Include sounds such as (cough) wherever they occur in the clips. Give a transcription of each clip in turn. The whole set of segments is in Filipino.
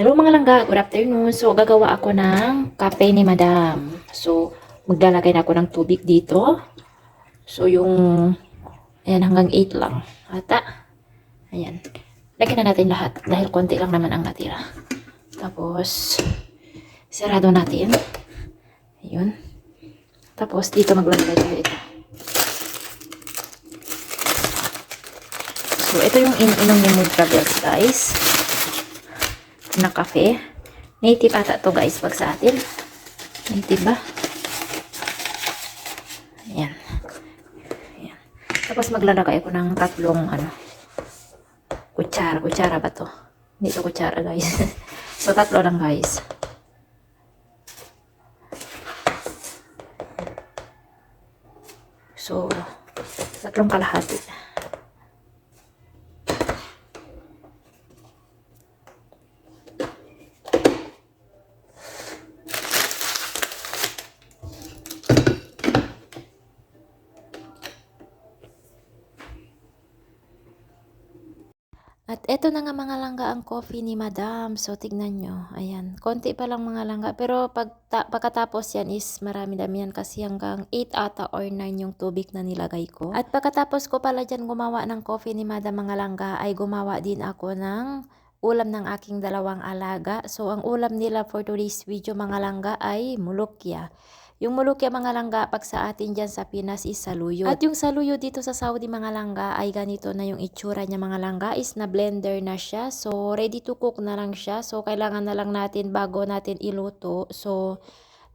Hello mga langga, good afternoon. So, gagawa ako ng kape ni madam. So, maglalagay na ako ng tubig dito. So, yung, ayan, hanggang 8 lang. Ata, ayan. Lagyan na natin lahat dahil konti lang naman ang natira. Tapos, sarado natin. Ayun. Tapos, dito maglalagay tayo ito. So, ito yung ininom ni Mood Travels, guys na kape. Native ata to guys pag sa atin. Native ba? Ayan. Ayan. Tapos maglalagay ako ng tatlong ano, kutsara. Kutsara ba to? Hindi to kutsara guys. (laughs) so tatlo lang guys. So, tatlong kalahati. At eto na nga mga langga ang coffee ni Madam. So, tignan nyo. Ayan. Konti pa lang mga langga. Pero pag ta- pagkatapos yan is marami dami yan kasi hanggang 8 ata or 9 yung tubig na nilagay ko. At pagkatapos ko pala dyan gumawa ng coffee ni Madam mga langga ay gumawa din ako ng ulam ng aking dalawang alaga. So, ang ulam nila for today's video mga langga ay mulukya. Yung mulukya mga langga, pag sa atin dyan sa Pinas is saluyot. At yung saluyot dito sa Saudi mga langga ay ganito na yung itsura niya mga langga is na blender na siya. So, ready to cook na lang siya. So, kailangan na lang natin bago natin iluto. So,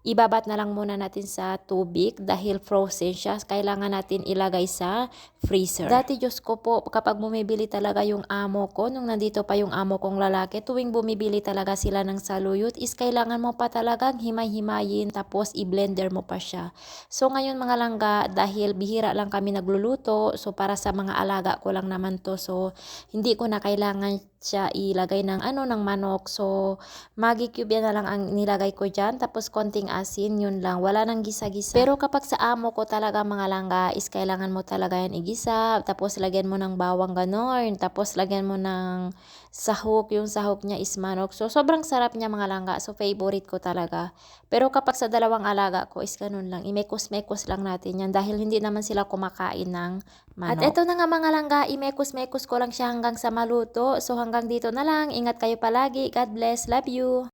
ibabat na lang muna natin sa tubig dahil frozen siya. Kailangan natin ilagay sa freezer. Dati Diyos ko po, kapag bumibili talaga yung amo ko, nung nandito pa yung amo kong lalaki, tuwing bumibili talaga sila ng saluyot, is kailangan mo pa talagang himay-himayin tapos i-blender mo pa siya. So ngayon mga langga, dahil bihira lang kami nagluluto, so para sa mga alaga ko lang naman to, so hindi ko na kailangan siya ilagay ng ano ng manok. So Maggi cube na lang ang nilagay ko dyan. Tapos konting asin, yun lang. Wala nang gisa-gisa. Pero kapag sa amo ko talaga mga langga, is kailangan mo talaga yan igisa. Tapos lagyan mo ng bawang ganon. Tapos lagyan mo ng sahok. Yung sahok niya is manok. So sobrang sarap niya mga langga. So favorite ko talaga. Pero kapag sa dalawang alaga ko is ganun lang. Imekos-mekos lang natin yan. Dahil hindi naman sila kumakain ng manok. At eto na nga mga langga, imekos-mekos ko lang siya hanggang sa maluto. So hanggang dito na lang. Ingat kayo palagi. God bless. Love you.